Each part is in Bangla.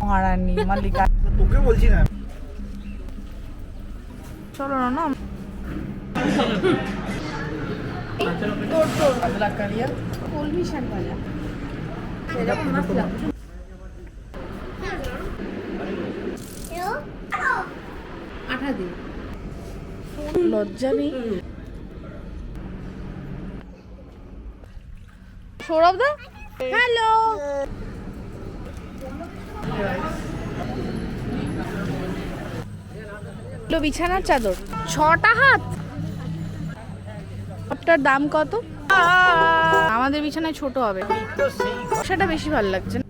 মহারানী মালিকা। তোকে বলছি না। চলো না। লজ্জা নেই। সৌরভ দা? হ্যালো। বিছানার চাদর। ছটা হাত? সবটার দাম কত? আমাদের বিছানায় ছোট হবে। সেটা বেশি ভালো লাগছে না।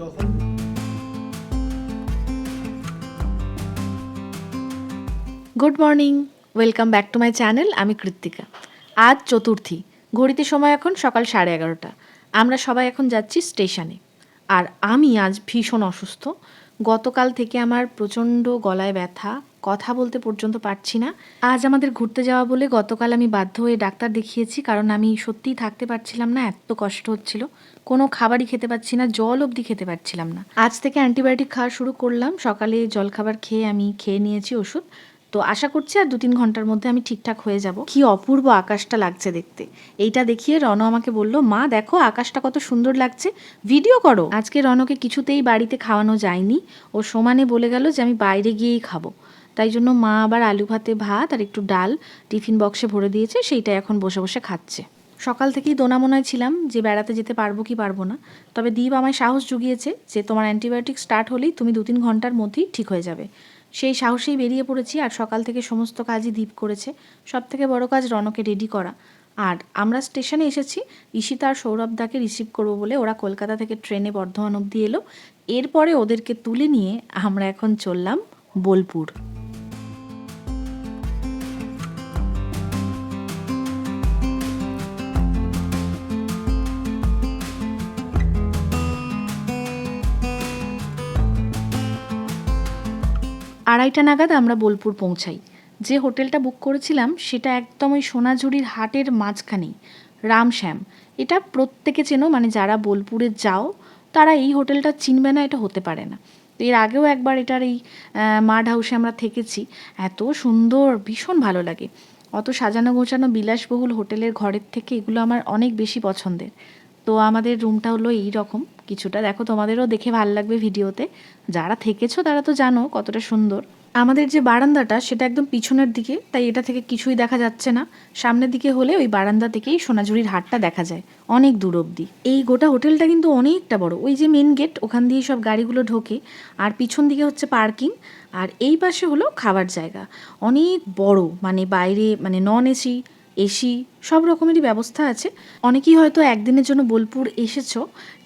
যখন good morning welcome back to my channel আমি কৃত্তিকা। আজ চতুর্থী। ঘড়িতে সময় এখন সকাল সাড়ে এগারোটা। আমরা সবাই এখন যাচ্ছি স্টেশনে। আর আমি আজ ভীষণ অসুস্থ। গতকাল থেকে আমার প্রচণ্ড গলায় ব্যথা, কথা বলতে পর্যন্ত পারছি না। আজ আমাদের ঘুরতে যাওয়া বলে গতকাল আমি বাধ্য হয়ে ডাক্তার দেখিয়েছি, কারণ আমি সত্যিই থাকতে পারছিলাম না, এত কষ্ট হচ্ছিল। কোনো খাবারই খেতে পাচ্ছি না, জল অবধি খেতে পারছিলাম না। আজ থেকে অ্যান্টিবায়োটিক খাওয়া শুরু করলাম। সকালে জলখাবার খেয়ে আমি খেয়ে নিয়েছি ওষুধ। তো আশা করছি আর দু তিন ঘণ্টার মধ্যে আমি ঠিকঠাক হয়ে যাব। কি অপূর্ব আকাশটা লাগছে দেখতে। এইটা দেখিয়ে রণ আমাকে বলল, মা, দেখো আকাশটা কত সুন্দর লাগছে। ভিডিও করো। আজকে রণকে কিছুতেই বাড়িতে খাওয়ানো যায়নি। ও সমানে বলে গেল যে, আমি বাইরে গিয়েই খাব। তাই জন্য মা আবার আলু ভাতে ভাত আর একটু ডাল টিফিন বক্সে ভরে দিয়েছে, সেইটা এখন বসে বসে খাচ্ছে। সকাল থেকেই দোনামোনায় ছিলাম যে, বেড়াতে যেতে পারব কি পারব না। তবে দীপ আমায় সাহস জুগিয়েছে যে, তোমার অ্যান্টিবায়োটিক স্টার্ট হলেই তুমি দু তিন ঘণ্টার মধ্যেই ঠিক হয়ে যাবে। সেই সাহসেই বেরিয়ে পড়েছি আর সকাল থেকে সমস্ত কাজই দ্বীপ করেছে। সব থেকে বড় কাজ রনকে রেডি করা। আর আমরা স্টেশনে এসেছি, ঈশিতা আর সৌরভদাকে রিসিভ করব বলে ওরা কলকাতা থেকে ট্রেনে বর্ধমান অবধি এলো। এরপরে ওদেরকে তুলে নিয়ে আমরা এখন চললাম বোলপুর। আড়াইটা নাগাদ আমরা বোলপুর পৌঁছাই। যে হোটেলটা বুক করেছিলাম, সেটা একদম ওই সোনাঝুরির হাটের মাঝখানেই, রামশ্যাম। এটা প্রত্যেকে চেনো মানে যারা বোলপুরে যাও, তারা এই হোটেলটা চিনবে না, এটা হতে পারে না। তো এর আগেও একবার এটার এই মাড হাউসে আমরা থেকেছি। এত সুন্দর, ভীষণ ভালো লাগে। অত সাজানো গোছানো বিলাসবহুল হোটেলের ঘরের থেকে এগুলো আমার অনেক বেশি পছন্দের। তো আমাদের রুমটা হলো এই রকম কিছুটা দেখো তোমাদেরও দেখে ভালো লাগবে ভিডিওতে। যারা থেকেছো তারা তো জানো কতটা সুন্দর। আমাদের যে বারান্দাটা সেটা একদম পিছনের দিকে, তাই এটা থেকে কিছুই দেখা যাচ্ছে না। সামনের দিকে হলে ওই বারান্দা থেকেই সোনাঝুরির হাটটা দেখা যায়, অনেক দূর অবধি। এই গোটা হোটেলটা কিন্তু অনেকটা বড়। ওই যে মেন গেট ওখান দিয়ে সব গাড়িগুলো ঢোকে। আর পিছন দিকে হচ্ছে পার্কিং আর এই পাশে হলো খাবার জায়গা। অনেক বড় মানে বাইরে মানে নন এসি এসি, সব রকমেরই ব্যবস্থা আছে। অনেকেই হয়তো একদিনের জন্য বোলপুর এসেছ,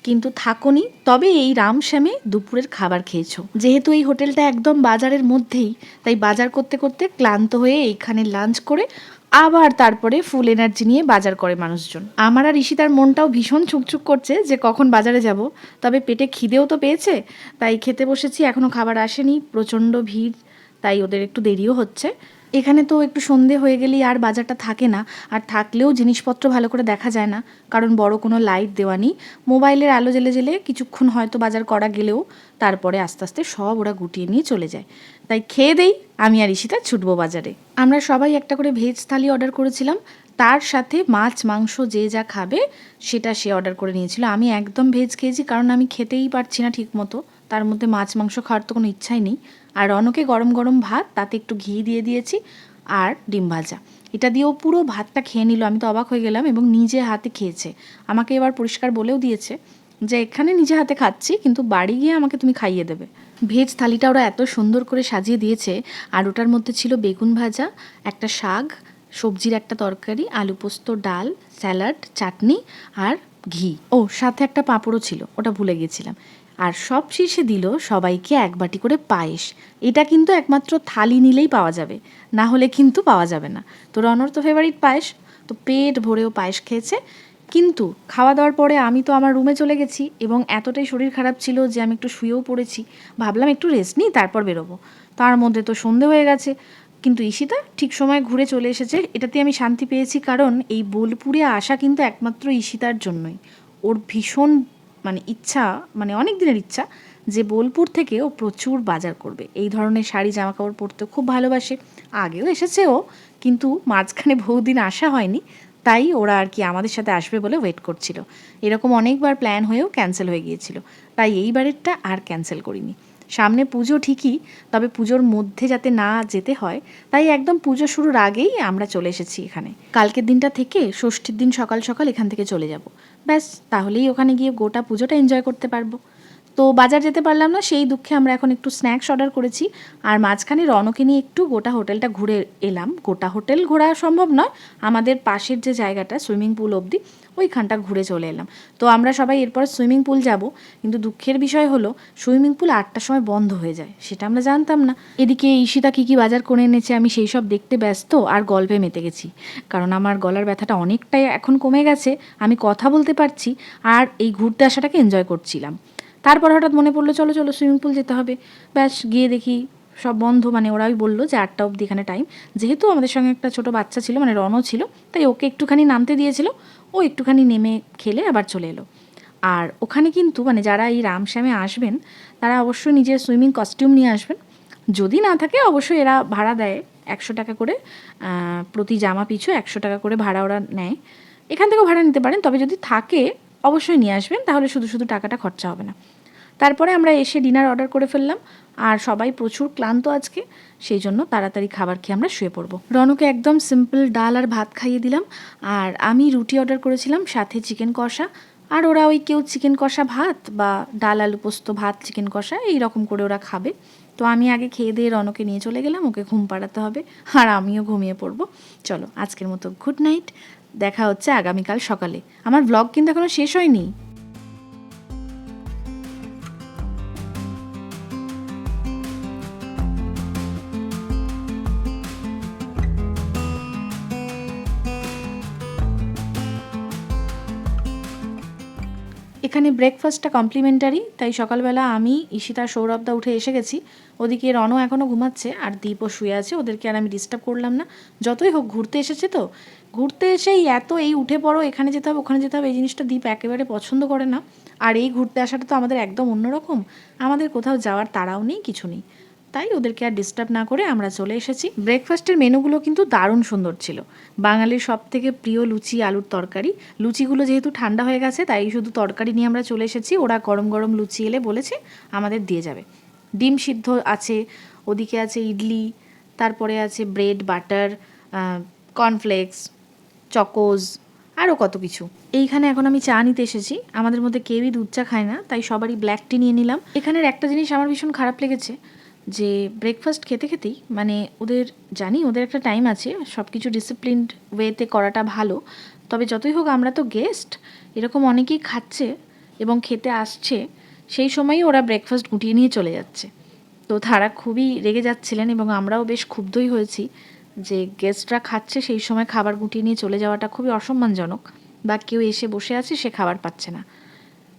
কিন্তু থাকোনি। তবে এই রামশ্যামে দুপুরের খাবার খেয়েছো। যেহেতু এই হোটেলটা একদম বাজারের মধ্যেই, তাই বাজার করতে করতে ক্লান্ত হয়ে এইখানে লাঞ্চ করে আবার তারপরে ফুল এনার্জি নিয়ে বাজার করে মানুষজন। আমার আর ঈশিতার মনটাও ভীষণ ছুকছুক করছে যে কখন বাজারে যাব। তবে পেটে খিদেও তো পেয়েছে, তাই খেতে বসেছি, এখনও খাবার আসেনি, প্রচণ্ড ভিড়, তাই ওদের একটু দেরিও হচ্ছে। এখানে তো একটু সন্ধে হয়ে গেলেই আর বাজারটা থাকে না। আর থাকলেও জিনিসপত্র ভালো করে দেখা যায় না, কারণ বড় কোনো লাইট দেওয়া নেই। মোবাইলের আলো জেলে জেলে কিছুক্ষণ হয়তো বাজার করা গেলেও তারপরে আস্তে আস্তে সব ওরা গুটিয়ে নিয়ে চলে যায়। তাই খেয়ে দেই, আমি আর ঈশিতা ছুটবো বাজারে। আমরা সবাই একটা করে ভেজ থালি অর্ডার করেছিলাম। তার সাথে মাছ, মাংস যে যা খাবে, সেটা সে অর্ডার করে নিয়েছিল। আমি একদম ভেজ খেয়েছি, কারণ আমি খেতেই পারছি না ঠিক মতো তার মধ্যে মাছ, মাংস খাওয়ার তো কোনো ইচ্ছাই নেই। আর রনকে গরম গরম ভাত, তাতে একটু ঘি দিয়ে দিয়েছি আর ডিম ভাজা। এটা দিয়েও পুরো ভাতটা খেয়ে নিল। আমি তো অবাক হয়ে গেলাম এবং নিজে হাতে খেয়েছে। আমাকে এবার পরিষ্কার বলেও দিয়েছে যে, এখানে নিজে হাতে খাচ্ছি, কিন্তু বাড়ি গিয়ে আমাকে তুমি খাইয়ে দেবে। ভেজ থালিটা ওরা এত সুন্দর করে সাজিয়ে দিয়েছে। আর ওটার মধ্যে ছিল বেগুন ভাজা, একটা শাক, সবজির একটা তরকারি, আলু পোস্ত, ডাল, স্যালাড, চাটনি আর ঘি। ও, সাথে একটা পাঁপড়ও ছিল। ওটা ভুলে গেছিলাম। আর সব শেষে দিল সবাইকে এক বাটি করে পায়েস। এটা কিন্তু একমাত্র থালি নিলেই পাওয়া যাবে, না হলে কিন্তু পাওয়া যাবে না। তো রনর তো ফেভারিট পায়েস, তো পেট ভরেও পায়েস খেয়েছে। কিন্তু খাওয়া দাওয়ার পরে আমি তো আমার রুমে চলে গেছি এবং এতটাই শরীর খারাপ ছিল যে আমি একটু শুয়েও পড়েছি। ভাবলাম একটু রেস্ট নিই, তারপর বেরোবো। তার মধ্যে তো সন্ধে হয়ে গেছে। কিন্তু ঈশিতা ঠিক সময় ঘুরে চলে এসেছে। এটাতে আমি শান্তি পেয়েছি কারণ এই বোলপুরে আসা কিন্তু একমাত্র ঈশিতার জন্যই। ওর ভীষণ মানে ইচ্ছা মানে অনেক দিনের ইচ্ছা যে বোলপুর থেকে ও প্রচুর বাজার করবে। এই ধরনের শাড়ি জামা কাপড় পরতে খুব ভালোবাসে। আগেও এসেছে ও কিন্তু মাঝখানে বহুদিন আসা হয়নি, তাই ওরা আর কি আমাদের সাথে আসবে বলে ওয়েট করছিল। এরকম অনেকবার প্ল্যান হয়েও ক্যান্সেল হয়ে গিয়েছিল। তাই এইবারেরটা আর ক্যান্সেল করিনি। সামনে পুজো ঠিকই, তবে পুজোর মধ্যে যাতে না যেতে হয়, তাই একদম পুজো শুরুর আগেই আমরা চলে এসেছি এখানে। কালকের দিনটা থেকে ষষ্ঠীর দিন সকাল সকাল এখান থেকে চলে যাব। ব্যাস, তাহলেই ওখানে গিয়ে গোটা পুজোটা এনজয় করতে পারব। তো বাজার যেতে পারলাম না, সেই দুঃখে আমরা এখন একটু স্ন্যাক্স অর্ডার করেছি। আর মাঝখানে রনকে নিয়ে একটু গোটা হোটেলটা ঘুরে এলাম। গোটা হোটেল ঘোরা সম্ভব নয়, আমাদের পাশের যে জায়গাটা সুইমিং পুল অবধি, ওইখানটা ঘুরে চলে এলাম। তো আমরা সবাই এরপর সুইমিং পুল যাব, কিন্তু দুঃখের বিষয় হলো সুইমিং পুল আটটার সময় বন্ধ হয়ে যায়, সেটা আমরা জানতাম না। এদিকে ঈশিতা কী কী বাজার করে এনেছে, আমি সেই সব দেখতে ব্যস্ত আর গল্পে মেতে গেছি। কারণ আমার গলার ব্যথাটা অনেকটাই এখন কমে গেছে, আমি কথা বলতে পারছি, আর এই ঘুরতে আসাটাকে এনজয় করছিলাম। তারপর হঠাৎ মনে পড়ল, চলো চলো সুইমিং পুল যেতে হবে। ব্যাস, গিয়ে দেখি সব বন্ধ মানে ওরাই বলল যে আটটা অবধি এখানে টাইম যেহেতু আমাদের সঙ্গে একটা ছোট বাচ্চা ছিল মানে রনও ছিল, তাই ওকে একটুখানি নামতে দিয়েছিল। ও একটুখানি নেমে খেলে আবার চলে এলো। আর ওখানে কিন্তু মানে যারা এই রামশ্যামে আসবেন, তারা অবশ্যই নিজের সুইমিং কস্টিউম নিয়ে আসবেন। যদি না থাকে, অবশ্যই এরা ভাড়া দেয় একশো টাকা করে প্রতি জামা পিছু একশো টাকা করে ভাড়া ওরা নেয়। এখান থেকেও ভাড়া নিতে পারেন, তবে যদি থাকে অবশ্যই নিয়ে আসবেন, তাহলে শুধু শুধু টাকাটা খরচা হবে না। তারপরে আমরা এসে ডিনার অর্ডার করে ফেললাম, আর সবাই প্রচুর ক্লান্ত আজকে, সেই জন্য তাড়াতাড়ি খাবার খেয়ে আমরা শুয়ে পড়ব। রনকে একদম সিম্পল ডাল আর ভাত খাইয়ে দিলাম, আর আমি রুটি অর্ডার করেছিলাম, সাথে চিকেন কষা, আর ওরা ওই কেউ চিকেন কষা ভাত বা ডাল আলু পোস্ত ভাত চিকেন কষা, এই রকম করে ওরা খাবে। তো আমি আগে খেয়ে দিয়ে রনকে নিয়ে চলে গেলাম, ওকে ঘুম পাড়াতে হবে, আর আমিও ঘুমিয়ে পড়ব। চলো, আজকের মতো গুড নাইট দেখা হচ্ছে আগামীকাল সকালে। আমার ব্লগ কিন্তু এখনও শেষ হয়নি। এখানে ব্রেকফাস্টটা কমপ্লিমেন্টারি তাই সকালবেলা আমি, ঈশিতা সৌরভদা উঠে এসে গেছি। ওদিকে রনও এখনও ঘুমাচ্ছে, আর দীপও শুয়ে আছে, ওদেরকে আর আমি ডিস্টার্ব করলাম না। যতই হোক, ঘুরতে এসেছে তো। ঘুরতে এসেই এত এই উঠে পড়ো, এখানে যেতে হবে, ওখানে যেতে হবে, এই জিনিসটা দ্বীপ একেবারে পছন্দ করে না। আর এই ঘুরতে আসাটা তো আমাদের একদম অন্যরকম আমাদের কোথাও যাওয়ার তাড়াও নেই, কিছু নেই। তাই ওদেরকে আর ডিস্টার্ব না করে আমরা চলে এসেছি। ব্রেকফাস্টের মেনুগুলো কিন্তু দারুণ সুন্দর ছিল। বাঙালির সব থেকে প্রিয় লুচি, আলুর তরকারি। লুচিগুলো যেহেতু ঠান্ডা হয়ে গেছে, তাই শুধু তরকারি নিয়ে আমরা চলে এসেছি। ওরা গরম গরম লুচি এলে বলেছে আমাদের দিয়ে যাবে। ডিম সিদ্ধ আছে, ওদিকে আছে ইডলি, তারপরে আছে ব্রেড বাটার কর্নফ্লেক্স চকোজ আরও কত কিছু। এইখানে এখন আমি চা নিতে এসেছি। আমাদের মধ্যে কেউই দুধ চা খায় না, তাই সবারই ব্ল্যাক টি নিয়ে নিলাম। এখানের একটা জিনিস আমার ভীষণ খারাপ লেগেছে, যে ব্রেকফাস্ট খেতে খেতেই মানে ওদের, জানি ওদের একটা টাইম আছে সব কিছু ডিসিপ্লিনড ওয়েতে করাটা ভালো। তবে যতই হোক আমরা তো গেস্ট এরকম অনেকেই খাচ্ছে এবং খেতে আসছে, সেই সময়ই ওরা ব্রেকফাস্ট গুটিয়ে নিয়ে চলে যাচ্ছে। তো তারা খুবই রেগে যাচ্ছিলেন এবং আমরাও বেশ ক্ষুব্ধই হয়েছি। যে গেস্টরা খাচ্ছে সেই সময় খাবার গুটিয়ে নিয়ে চলে যাওয়াটা খুবই অসম্মানজনক বা কেউ এসে বসে আছে সে খাবার পাচ্ছে না।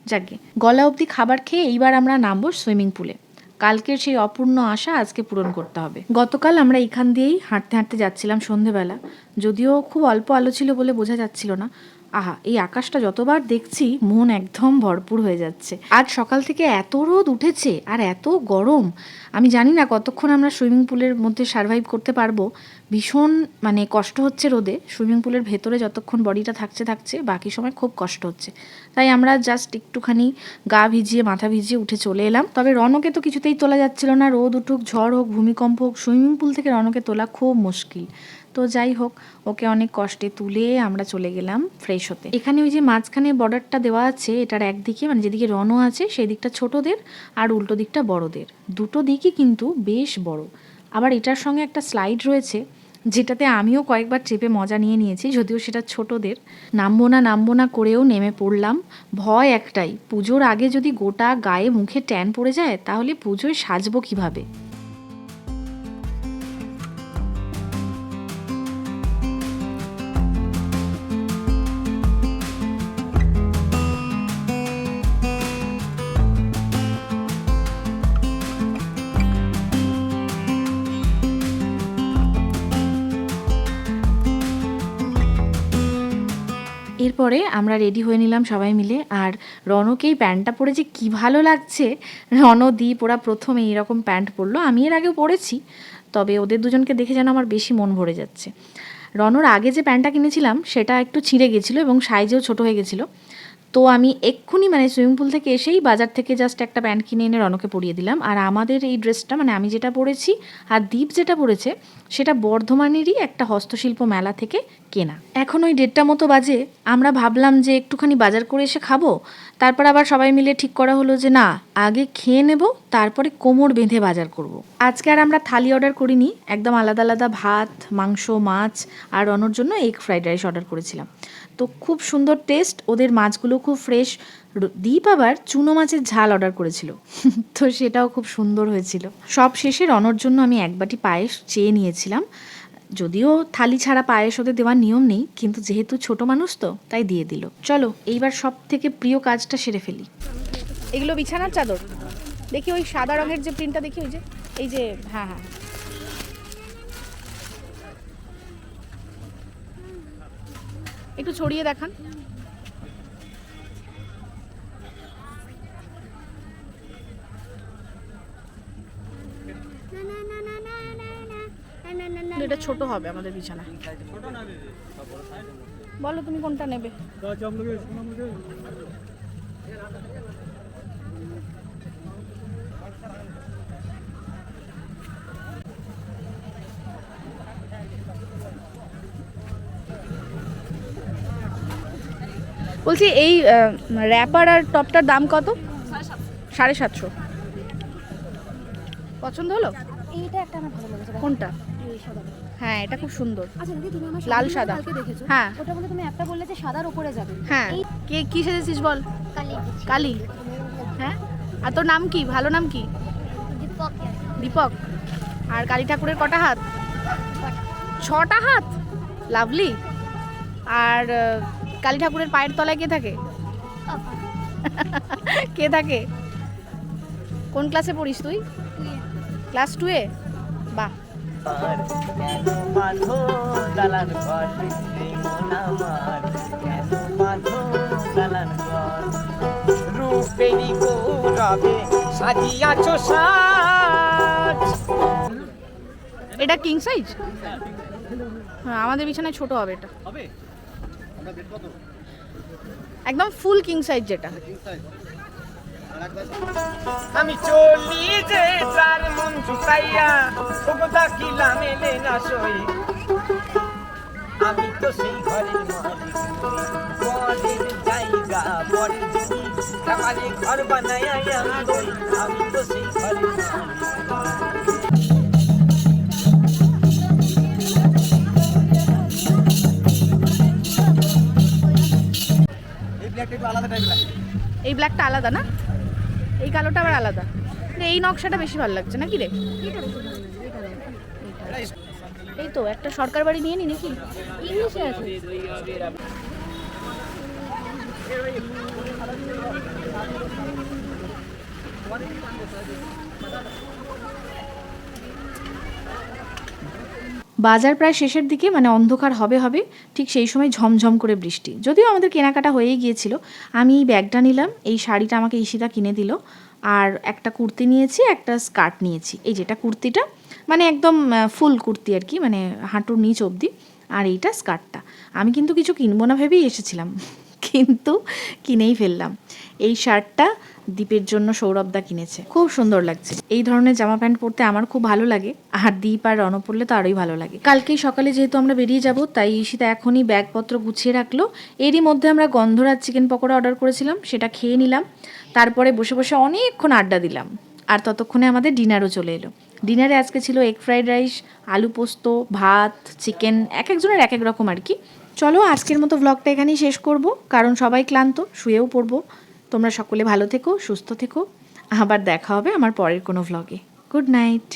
যাকে, গলা অবধি খাবার খেয়ে এইবার আমরা নামবো সুইমিং পুলে। কালকের সেই অপূর্ণ আশা আজকে পূরণ করতে হবে। গতকাল আমরা এখান দিয়েই হাঁটতে হাঁটতে যাচ্ছিলাম সন্ধেবেলা। যদিও খুব অল্প আলো ছিল বলে বোঝা যাচ্ছিল না। আহা, এই আকাশটা যতবার দেখছি মন একদম ভরপুর হয়ে যাচ্ছে। আজ সকাল থেকে এত রোদ উঠেছে আর এত গরম। আমি জানি না কতক্ষণ আমরা সুইমিং পুলের মধ্যে সার্ভাইভ করতে পারব। ভীষণ মানে কষ্ট হচ্ছে রোদে। সুইমিং পুলের ভেতরে যতক্ষণ বডিটা থাকছে থাকছে, বাকি সময় খুব কষ্ট হচ্ছে। তাই আমরা জাস্ট একটুখানি গা ভিজিয়ে, মাথা ভিজিয়ে উঠে চলে এলাম। তবে রনকে তো কিছুতেই তোলা যাচ্ছিল না। রোদ উঠুক, ঝড় হোক, ভূমিকম্প হোক, সুইমিং পুল থেকে রনকে তোলা খুব মুশকিল। তো যাই হোক ওকে অনেক কষ্টে তুলে আমরা চলে গেলাম ফ্রেশ হতে। এখানে ওই যে মাঝখানে বর্ডারটা দেওয়া আছে, এটার একদিকে মানে যেদিকে রনও আছে সেই দিকটা ছোটদের আর উল্টো দিকটা বড়দের। দুটো দিকই কিন্তু বেশ বড়। আবার এটার সঙ্গে একটা স্লাইড রয়েছে, যেটাতে আমিও কয়েকবার চেপে মজা নিয়ে নিয়েছি, যদিও সেটা ছোটদের। নামবো না নামবো না করেও নেমে পড়লাম। ভয় একটাই, পুজোর আগে যদি গোটা গায়ে মুখে ট্যান পড়ে যায়, তাহলে পুজোয় সাজবো কীভাবে? পরে আমরা রেডি হয়ে নিলাম সবাই মিলে। আর রনকে এই প্যান্টটা পরে যে কী ভালো লাগছে। রন দীপ ওরা প্রথমে এইরকম প্যান্ট পরলো। আমি এর আগেও পরেছি, তবে ওদের দুজনকে দেখে যেন আমার বেশি মন ভরে যাচ্ছে। রনর আগে যে প্যান্টটা কিনেছিলাম, সেটা একটু ছিঁড়ে গেছিল এবং সাইজেও ছোট হয়ে গেছিল। তো আমি এক্ষুনি মানে সুইমিং পুল থেকে এসেই বাজার থেকে জাস্ট একটা প্যান্ট কিনে এনে রনকে পরিয়ে দিলাম। আর আমাদের এই ড্রেসটা মানে আমি যেটা পরেছি আর দীপ যেটা পরেছে, সেটা বর্ধমানেরই একটা হস্তশিল্প মেলা থেকে কেনা। এখন ওই দেড়টা মতো বাজে, আমরা ভাবলাম যে একটুখানি বাজার করে এসে খাব। তারপর আবার সবাই মিলে ঠিক করা হলো যে না, আগে খেয়ে নেব, তারপরে কোমর বেঁধে বাজার করব। আজকে আর আমরা থালি অর্ডার করিনি, একদম আলাদা আলাদা ভাত, মাংস, মাছ আর রনর জন্য এগ ফ্রাইড রাইস অর্ডার করেছিলাম। তো খুব সুন্দর টেস্ট ওদের মাছগুলো খুব ফ্রেশ দীপ আবার চুনো মাছের ঝাল অর্ডার করেছিল। তো সেটাও খুব সুন্দর হয়েছিল। সব শেষে রনর জন্য আমি এক বাটি পায়েস চেয়ে নিয়েছিলাম। যদিও থালি ছাড়া পায়েস ওদের দেওয়ার নিয়ম নেই, কিন্তু যেহেতু ছোট মানুষ তো, তাই দিয়ে দিল। চলো, এইবার সব থেকে প্রিয় কাজটা সেরে ফেলি। এগুলো বিছানার চাদর। দেখি ওই সাদা রঙের যে প্রিন্টটা দেখি ওই যে, এই যে হ্যাঁ হ্যাঁ। একটু ছড়িয়ে দেখান। এটা ছোট হবে আমাদের বিছানা। বলো তুমি কোনটা নেবে? বলছি এই র্যাপার আর টপটার দাম কত? সাড়ে সাতশো। পছন্দ হলো? এইটা একটা আমার ভালো লেগেছে কোনটা? হ্যাঁ এটা খুব সুন্দর। আচ্ছা দিদি তুমি আমার লাল সাদা। দেখেছ? হ্যাঁ। ওটার মধ্যে তুমি একটা বললে যে সাদার উপরে যাবে। হ্যাঁ। কে কি সেজেছিস বল? কালি। কালী। হ্যাঁ? আর তোর নাম কি? ভালো নাম কি? দীপক। দীপক। আর কালী ঠাকুরের কটা হাত? ছটা। হাত? লাভলি আর কালী ঠাকুরের পায়ের তলায় কে থাকে? কে থাকে? কোন ক্লাসে পড়িস তুই? ক্লাস টুয়ে সাজিয়াছ সাজ এটা কিং সাইজ হ্যাঁ আমাদের বিছানায় ছোট হবে এটা। একদম ফুল কিং সাইজ যেটা। আমি চলি যে যার মন চুকাইয়া ওগো দাকিলা মেলে না সই। আমি তো সেই ঘরের বরের জায়গা বরের জমি কামারে ঘর বানাইয়া আমি তো সেই ঘরের এই ব্ল্যাকটা আলাদা না? এই কালোটা আবার আলাদা। কিন্তু এই নকশাটা বেশি ভালো লাগছে নাকি রে? এই তো, একটা সরকার বাড়ি নিয়ে নি নাকি? ইংলিশে আছে। বাজার প্রায় শেষের দিকে মানে অন্ধকার হবে হবে, ঠিক সেই সময় ঝমঝম করে বৃষ্টি। যদিও আমাদের কেনাকাটা হয়েই গিয়েছিল, আমি এই ব্যাগটা নিলাম, এই শাড়িটা আমাকে ঈশিতা কিনে দিল, আর একটা কুর্তি নিয়েছি, একটা স্কার্ট নিয়েছি। এই যেটা কুর্তিটা মানে একদম ফুল কুর্তি আর কি মানে হাঁটুর নিচ অবধি, আর এইটা স্কার্টটা। আমি কিন্তু কিছু কিনবো না ভেবেই এসেছিলাম, কিন্তু কিনেই ফেললাম। এই শার্টটা দীপের জন্য সৌরভদা কিনেছে। খুব সুন্দর লাগছে। এই ধরনের জামা প্যান্ট পরতে আমার খুব ভালো লাগে। আর দীপ আর রণ পরলে তো আরোই ভালো লাগে। কালকেই সকালে যেহেতু আমরা বেরিয়ে যাব, তাই ঈশিতা এখনই ব্যাগপত্র গুছিয়ে রাখল। এরই মধ্যে আমরা গন্ধরাজ চিকেন পকোড়া অর্ডার করেছিলাম, সেটা খেয়ে নিলাম। তারপরে বসে বসে অনেকক্ষণ আড্ডা দিলাম। আর ততক্ষণে আমাদের ডিনারও চলে এলো। ডিনারে আজকে ছিল এগ ফ্রাইড রাইস আলু পোস্ত, ভাত চিকেন এক একজনের এক এক রকম আর কি। চলো আজকের মতো ব্লগটা এখানেই শেষ করব। কারণ সবাই ক্লান্ত, শুয়েও পড়ব। তোমরা সকলে ভালো থেকো, সুস্থ থেকো। আবার দেখা হবে আমার পরের কোনো ভ্লগে গুড নাইট